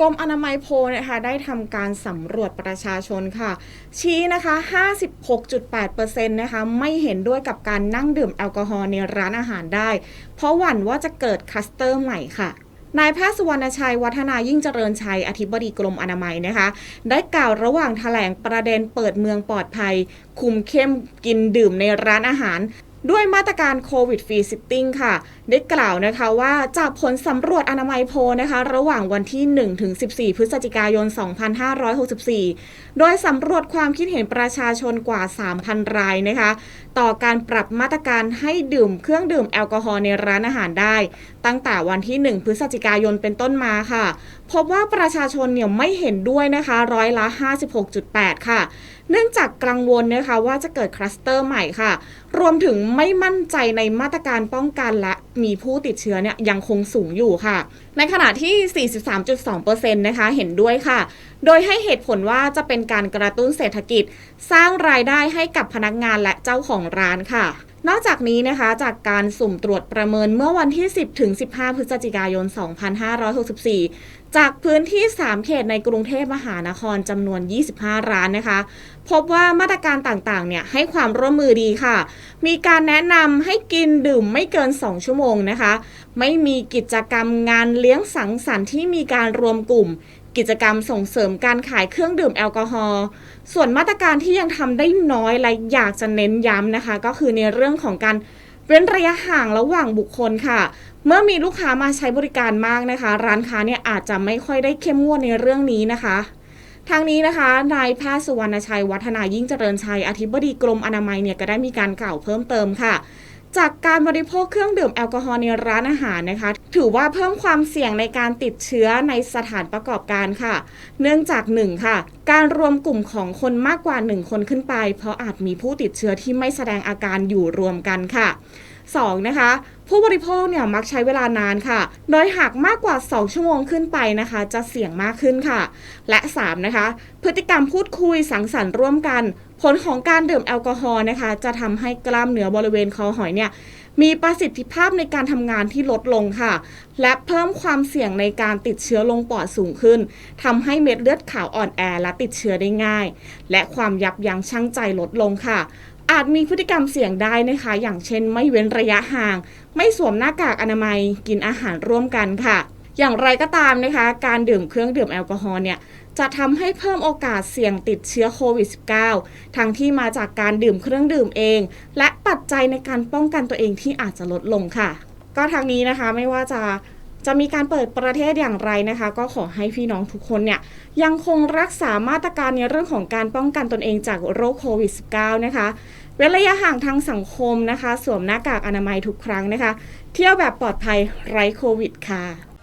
กรมอนามัยโพนะคะได้ทำการสำรวจประชาชนค่ะ ชี้นะคะ 56.8%นะคะไม่เห็นด้วยกับการนั่งดื่มแอลกอฮอล์ในร้านอาหารได้ เพราะหวั่นว่าจะเกิดคัสเตอร์ใหม่ค่ะนายแพทย์สุวรรณชัย วัฒนายิ่งเจริญชัย อธิบดีกรมอนามัยนะคะ ได้กล่าวระหว่างแถลงประเด็นเปิดเมืองปลอดภัย คุมเข้มกินดื่มในร้านอาหาร ด้วยมาตรการโควิดฟรีซิตติ้งค่ะ ได้กล่าวนะคะว่าจากผลสำรวจอนามัยโพนะคะ ระหว่างวันที่ 1 ถึง 14 พฤศจิกายน 2564 โดยสำรวจความคิดเห็นประชาชนกว่า 3,000 รายนะคะ ต่อการปรับมาตรการให้ดื่มเครื่องดื่มแอลกอฮอล์ในร้านอาหารได้ ตั้งแต่วันที่ 1 พฤศจิกายนเป็นต้นมาค่ะ พบว่าประชาชนเนี่ยไม่เห็นด้วยนะคะร้อยละ 56.8 ค่ะเนื่องจากกังวลนะคะว่าจะเกิดคลัสเตอร์ใหม่ค่ะ รวมถึงไม่มั่นใจในมาตรการป้องกันและมีผู้ติดเชื้อเนี่ยยังคงสูงอยู่ค่ะ ในขณะที่ 43.2%นะคะเห็นด้วยค่ะ โดยให้เหตุผลว่าจะเป็นการกระตุ้นเศรษฐกิจ สร้างรายได้ให้กับพนักงานและเจ้าของร้านค่ะ นอกจากนี้นะคะจากการสุ่มตรวจประเมินเมื่อวันที่ 10 ถึง 15 พฤศจิกายน 2564 จากพื้นที่ 3 เขตในกรุงเทพมหานครจำนวน 25 ร้านนะคะ พบว่ามาตรการต่างๆ เนี่ยให้ความร่วมมือดีค่ะ มีการแนะนำให้กินดื่มไม่เกิน 2 ชั่วโมงนะคะ ไม่มีกิจกรรมงานเลี้ยงสังสรรค์ที่มีการรวมกลุ่ม กิจกรรมส่งเสริมการขายเครื่องดื่มแอลกอฮอล์ส่วนมาตรการที่ยังทำได้น้อยและอยากจะเน้นย้ำนะคะ ก็คือในเรื่องของการเว้นระยะห่างระหว่างบุคคลค่ะ เมื่อมีลูกค้ามาใช้บริการมากนะคะ ร้านค้าเนี่ยอาจจะไม่ค่อยได้เข้มงวดในเรื่องนี้นะคะทางนี้นะคะ นายแพทย์สุวรรณชัย วัฒนายิ่งเจริญชัย อธิบดีกรมอนามัยเนี่ยก็ได้มีการกล่าวเพิ่มเติมค่ะ จากการบริโภคเครื่องดื่มแอลกอฮอล์ในร้านอาหารนะคะ ถือว่าเพิ่มความเสี่ยงในการติดเชื้อในสถานประกอบการค่ะ เนื่องจากหนึ่งค่ะ การรวมกลุ่มของคนมากกว่า 1 คนขึ้นไป เพราะอาจมีผู้ติดเชื้อที่ไม่แสดงอาการอยู่รวมกันค่ะ 2. นะคะ ผู้บริโภคเนี่ยมักใช้เวลานานค่ะ โดยหากมากกว่า 2 ชั่วโมงขึ้นไปนะคะ จะเสี่ยงมากขึ้นค่ะ และ 3. นะคะ พฤติกรรมพูดคุยสังสรรค์ร่วมกัน ผลของการดื่มแอลกอฮอล์นะคะ จะทำให้กล้ามเนื้อบริเวณคอหอยเนี่ยมีประสิทธิภาพในการทำงานที่ลดลงค่ะ และเพิ่มความเสี่ยงในการติดเชื้อลงปอดสูงขึ้นทำให้เม็ดเลือดขาวอ่อนแอและติดเชื้อได้ง่าย และความยับยั้งชั่งใจลดลงค่ะ อาจมีพฤติกรรมเสี่ยงได้นะคะ อย่างเช่น ไม่เว้นระยะห่าง ไม่สวมหน้ากากอนามัย กินอาหารร่วมกันค่ะ อย่างไรก็ตามนะคะ การดื่มเครื่องดื่มแอลกอฮอล์เนี่ยจะทำให้เพิ่มโอกาสเสี่ยงติดเชื้อโควิด -19 ทั้งที่มาจากการดื่มเครื่องดื่มเอง และปัจจัยในการป้องกันตัวเองที่อาจจะลดลงค่ะ ก็ทางนี้นะคะไม่ว่าจะ จะมีการเปิดประเทศอย่างไรนะคะ ก็ขอให้พี่น้องทุกคนเนี่ยยังคงรักษามาตรการในเรื่องของการป้องกันตนเองจากโรคโควิด -19 นะคะเว้นระยะห่างทางสังคมนะคะ สวมหน้ากากอนามัยทุกครั้งนะคะ เที่ยวแบบปลอดภัยไร้โควิดค่ะ